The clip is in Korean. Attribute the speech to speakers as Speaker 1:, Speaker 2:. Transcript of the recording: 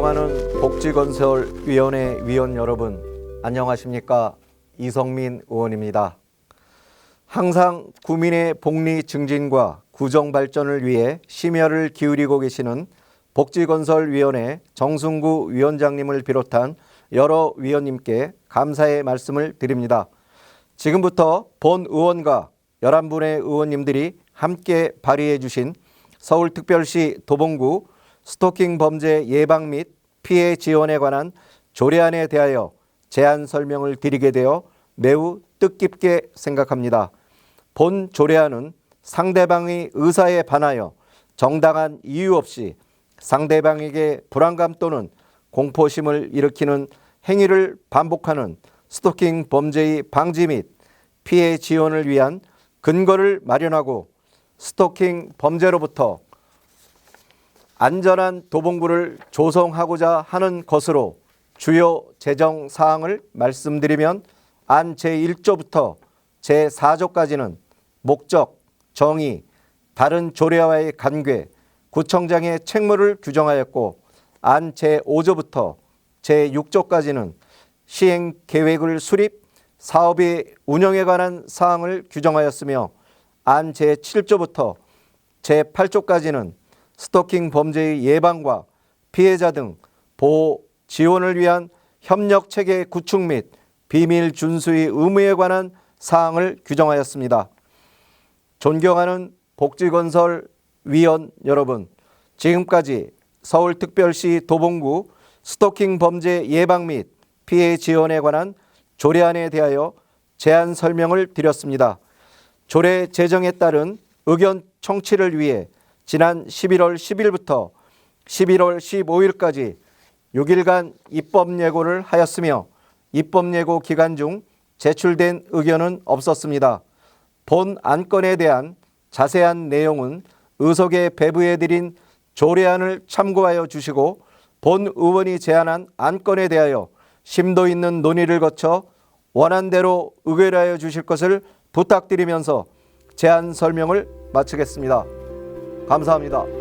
Speaker 1: 존경하는 복지건설위원회 위원 여러분, 안녕하십니까? 이성민 의원입니다. 항상 구민의 복리 증진과 구정 발전을 위해 심혈을 기울이고 계시는 복지건설위원회 정승구 위원장님을 비롯한 여러 위원님께 감사의 말씀을 드립니다. 지금부터 본 의원과 11분의 의원님들이 함께 발의해 주신 서울특별시 도봉구 스토킹 범죄 예방 및 피해 지원에 관한 조례안에 대하여 제안 설명을 드리게 되어 매우 뜻깊게 생각합니다. 본 조례안은 상대방의 의사에 반하여 정당한 이유 없이 상대방에게 불안감 또는 공포심을 일으키는 행위를 반복하는 스토킹 범죄의 방지 및 피해 지원을 위한 근거를 마련하고 스토킹 범죄로부터 안전한 도봉구를 조성하고자 하는 것으로 주요 재정 사항을 말씀드리면 안 제1조부터 제4조까지는 목적, 정의, 다른 조례와의 관계, 구청장의 책무를 규정하였고 안 제5조부터 제6조까지는 시행 계획을 수립, 사업의 운영에 관한 사항을 규정하였으며 안 제7조부터 제8조까지는 스토킹 범죄의 예방과 피해자 등 보호 지원을 위한 협력 체계 구축 및 비밀 준수의 의무에 관한 사항을 규정하였습니다. 존경하는 복지건설 위원 여러분, 지금까지 서울특별시 도봉구 스토킹 범죄 예방 및 피해 지원에 관한 조례안에 대하여 제안 설명을 드렸습니다. 조례 제정에 따른 의견 청취를 위해 지난 11월 10일부터 11월 15일까지 6일간 입법 예고를 하였으며 입법 예고 기간 중 제출된 의견은 없었습니다. 본 안건에 대한 자세한 내용은 의석에 배부해드린 조례안을 참고하여 주시고 본 의원이 제안한 안건에 대하여 심도 있는 논의를 거쳐 원안대로 의결하여 주실 것을 부탁드리면서 제안 설명을 마치겠습니다. 감사합니다.